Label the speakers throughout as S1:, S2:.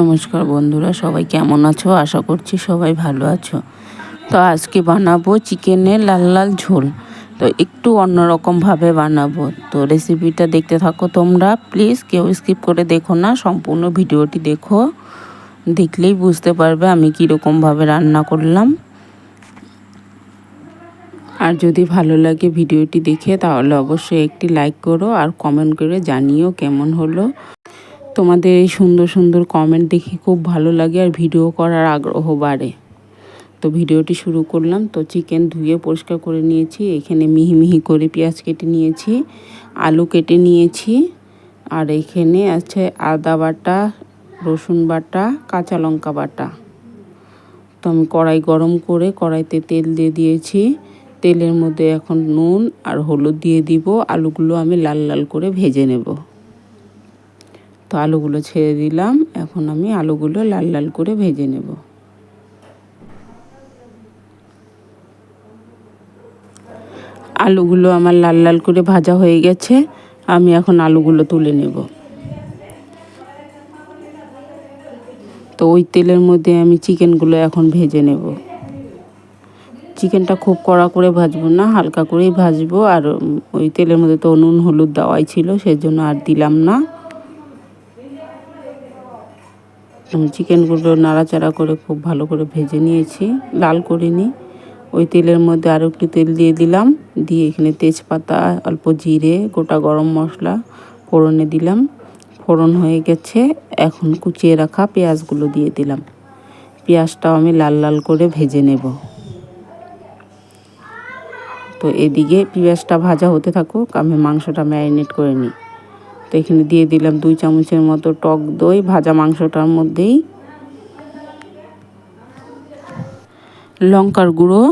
S1: নমস্কার বন্ধুরা, সবাই কেমন আছো? আশা করছি সবাই ভালো আছো। তো আজকে বানাবো চিকেনের লাল লাল ঝোল। তো একটু অন্যরকমভাবে বানাবো। তো রেসিপিটা দেখতে থাকো তোমরা। প্লিজ কেউ স্কিপ করে দেখো না, সম্পূর্ণ ভিডিওটি দেখো। দেখলেই বুঝতে পারবে আমি কীরকমভাবে রান্না করলাম। আর যদি ভালো লাগে ভিডিওটি দেখে, তাহলে অবশ্যই একটি লাইক করো আর কমেন্ট করে জানিও কেমন হলো। তোমাদের এই সুন্দর সুন্দর কমেন্ট দেখে খুব ভালো লাগে আর ভিডিও করার আগ্রহ বাড়ে। তো ভিডিওটি শুরু করলাম। তো চিকেন ধুয়ে পরিষ্কার করে নিয়েছি। এখানে মিহি মিহি করে পেঁয়াজ কেটে নিয়েছি, আলু কেটে নিয়েছি, আর এখানে আছে আদা বাটা, রসুন বাটা, কাঁচা লঙ্কা বাটা। তো আমি কড়াই গরম করে কড়াইতে তেল দিয়ে দিয়েছি। তেলের মধ্যে এখন নুন আর হলুদ দিয়ে দিব। আলুগুলো আমি লাল লাল করে ভেজে নেব। তো আলুগুলো ছেড়ে দিলাম। এখন আমি আলুগুলো লাল লাল করে ভেজে নেব। আলুগুলো আমার লাল লাল করে ভাজা হয়ে গেছে। আমি এখন আলুগুলো তুলে নেব। তো ওই তেলের মধ্যে আমি চিকেনগুলো এখন ভেজে নেব। চিকেনটা খুব কড়া করে ভাজবো না, হালকা করেই ভাজবো। আর ওই তেলের মধ্যে তো নুন, হলুদ দেওয়াই ছিল, সেজন্য আর দিলাম না। চিকেনগুলো নাড়াচাড়া করে খুব ভালো করে ভেজে নিয়েছি, লাল করিনি। ওই তেলের মধ্যে আরও একটু তেল দিয়ে দিলাম, দিয়ে এখানে তেজপাতা, অল্প জিরে, গোটা গরম মশলা, ফোড়নে দিলাম। ফোড়ন হয়ে গেছে, এখন কুচিয়ে রাখা পেঁয়াজগুলো দিয়ে দিলাম। পেঁয়াজটাও আমি লাল লাল করে ভেজে নেব। তো এদিকে পেঁয়াজটা ভাজা হতে থাকুক, আমি মাংসটা ম্যারিনেট করে নিই। তো এখানে দিয়ে দিলাম দুই চামচের মতো টক দই, ভাজা মাংসটার মধ্যেই। লঙ্কার গুঁড়ো,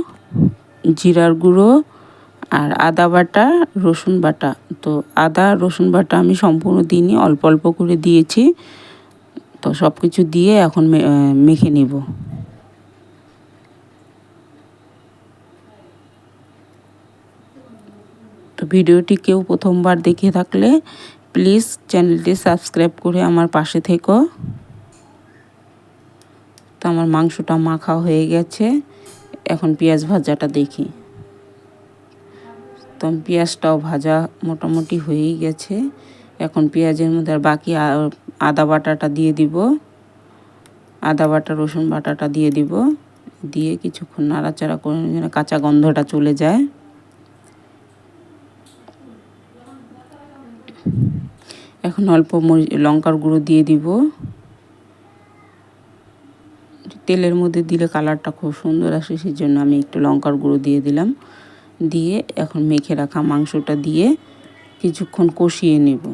S1: জিরার গুঁড়ো আর আদা বাটা, রসুন বাটা। তো আদা, রসুন বাটা আমি সম্পূর্ণ দিইনি, অল্প অল্প করে দিয়েছি। তো সব কিছু দিয়ে এখন মেখে নিব। তো ভিডিওটি কেউ প্রথমবার দেখে থাকলে প্লিজ চ্যানেলটি সাবস্ক্রাইব করে আমার পাশে থেকো। তো আমার মাংসটা মাখা হয়ে গেছে। এখন পেঁয়াজ ভাজাটা দেখি। তো পেঁয়াজটাও ভাজা মোটামুটি হয়েই গেছে। এখন পেঁয়াজের মধ্যে আর বাকি আদা বাটাটা দিয়ে দিব। আদা বাটা, রসুন বাটাটা দিয়ে দিব। দিয়ে কিছুক্ষণ নাড়াচাড়া করে যেন কাঁচা গন্ধটা চলে যায়। এখন অল্প লঙ্কার গুঁড়ো দিয়ে দিব। তেলের মধ্যে দিলে কালারটা খুব সুন্দর আসে সেই জন্য আমি একটু লঙ্কার গুঁড়ো দিয়ে দিলাম। দিয়ে এখন মেখে রাখা মাংসটা দিয়ে কিছুক্ষণ কষিয়ে নেব।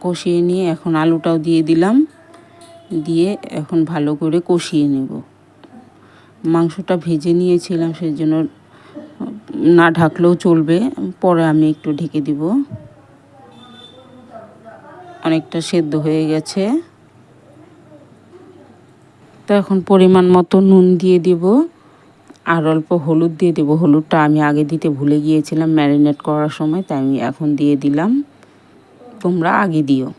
S1: কষিয়ে নিয়ে এখন আলুটাও দিয়ে দিলাম। দিয়ে এখন ভালো করে কষিয়ে নেব। মাংসটা ভেজে নিয়েছিলাম সেই জন্য না ঢাকলেও চলবে, পরে আমি একটু ঢেকে দিব। অনেকটা সেদ্ধ হয়ে গেছে। তো এখন পরিমাণ মতো নুন দিয়ে দিব, আর অল্প হলুদ দিয়ে দেবো। হলুদটা আমি আগে দিতে ভুলে গিয়েছিলাম ম্যারিনেট করার সময়, তাই আমি এখন দিয়ে দিলাম। তোমরা আগে দিও।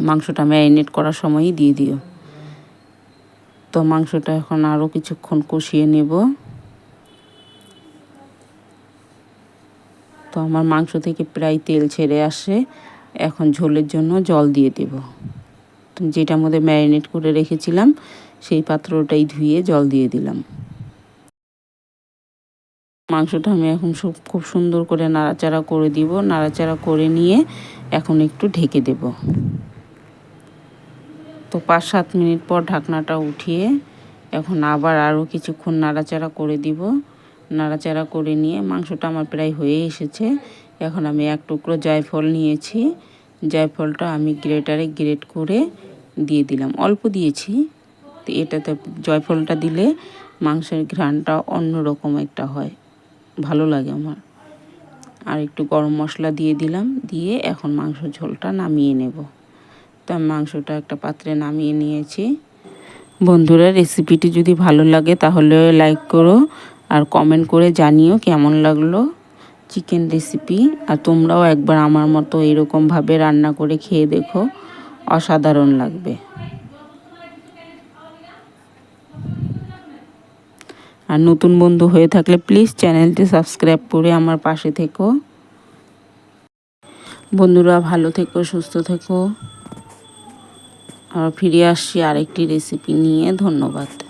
S1: মাংসটা ম্যারিনেট করার সময়ই দিয়ে দিও। তো মাংসটা এখন আরও কিছুক্ষণ কষিয়ে নেব। তো আমার মাংস থেকে প্রায় তেল ছেড়ে আসে। এখন ঝোলের জন্য জল দিয়ে দেব। যেটার মধ্যে ম্যারিনেট করে রেখেছিলাম, সেই পাত্রটাই ধুয়ে জল দিয়ে দিলাম। মাংসটা আমি এখন সব খুব সুন্দর করে নাড়াচাড়া করে দিব। নাড়াচাড়া করে নিয়ে এখন একটু ঢেকে দেব। তো পাঁচ সাত মিনিট পর ঢাকনাটা উঠিয়ে এখন আবার আরও কিছুক্ষণ নাড়াচাড়া করে দিব। নাড়াচাড়া করে নিয়ে মাংসটা আমার প্রায় হয়ে এসেছে। এখন আমি এক টুকরো জায়ফল নিয়েছি। জায়ফলটা আমি গ্রেটারে গ্রেট করে দিয়ে দিলাম। অল্প দিয়েছি। তো এটাতে জয়ফলটা দিলে মাংসের ঘ্রাণটা অন্যরকম একটা হয়। ভালো লাগে আমার। আর একটু গরম মশলা দিয়ে দিলাম। দিয়ে এখন মাংস ঝোলটা নামিয়ে নেব। তো আমি মাংসটা একটা পাত্রে নামিয়ে নিয়েছি। বন্ধুরা, রেসিপিটি যদি ভালো লাগে তাহলে লাইক করো আর কমেন্ট করে জানিও কেমন লাগল চিকেন রেসিপি আর তোমরাও একবার আমার মতো এরকমভাবে রান্না করে খেয়ে দেখো, অসাধারণ লাগবে। আর নতুন বন্ধু হয়ে থাকলে প্লিজ চ্যানেলটি সাবস্ক্রাইব করে আমার পাশে থেকো। বন্ধুরা ভালো থেকো, সুস্থ থেকো। আর ফিরে আসছি আরেকটি রেসিপি নিয়ে। ধন্যবাদ।